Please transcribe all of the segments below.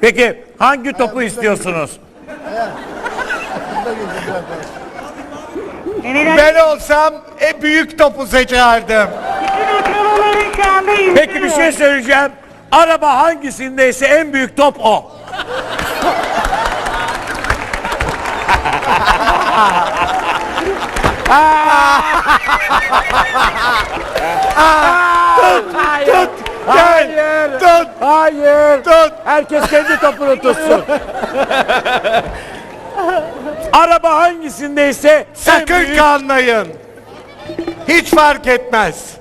Peki hangi topu istiyorsunuz? Ben olsam e, büyük topu seçerdim. Peki bir şey söyleyeceğim. Araba hangisindeyse en büyük top o. Tut, gel, tut, Hayır. tut. Herkes kendi topunu tutsun. Araba hangisindeyse en Sakın büyük- kanmayın. Hiç fark etmez.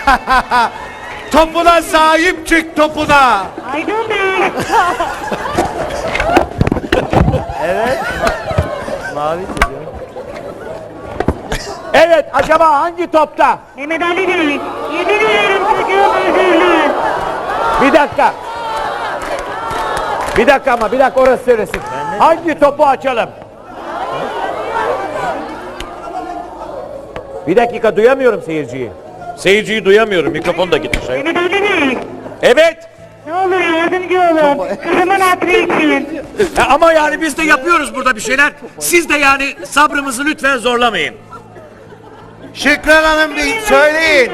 topuna sahip çık topuna. Aydın Bey. Evet acaba hangi topta? Mehmet Ali Bey. Yemin ederim çocuğum özürlü. Bir dakika. Bir dakika ama bir dakika orası söylesin. Hangi topu açalım? Bir dakika duyamıyorum seyirciyi. Seyirciyi duyamıyorum. Mikrofon da gitmiş. Bey. Evet. Ne olur yardımcı olun. Kızımın hatırı için. Ya ama yani biz de yapıyoruz burada bir şeyler. Siz de yani sabrımızı lütfen zorlamayın. Şükran Hanım bir söyleyin.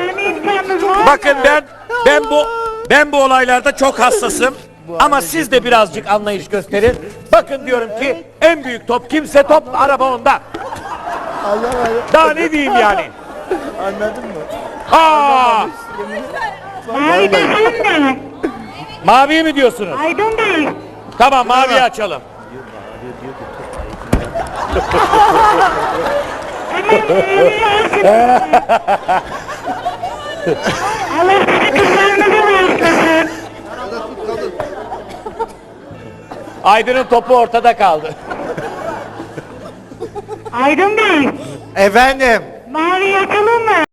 Bakın ben ben bu ben bu olaylarda çok hassasım. Ama siz de birazcık anlayış gösterin. Bakın diyorum ki en büyük top kimse top araba onda. Daha ne diyeyim yani? Anladın mı? Aa, Mavi de. mi diyorsunuz? Aydın Bey. Tamam mavi açalım. Allah sizi kızlarınızı bağışlasın. Aydın'ın topu ortada kaldı. Aydın Bey. Efendim. Mavi yakalım mı?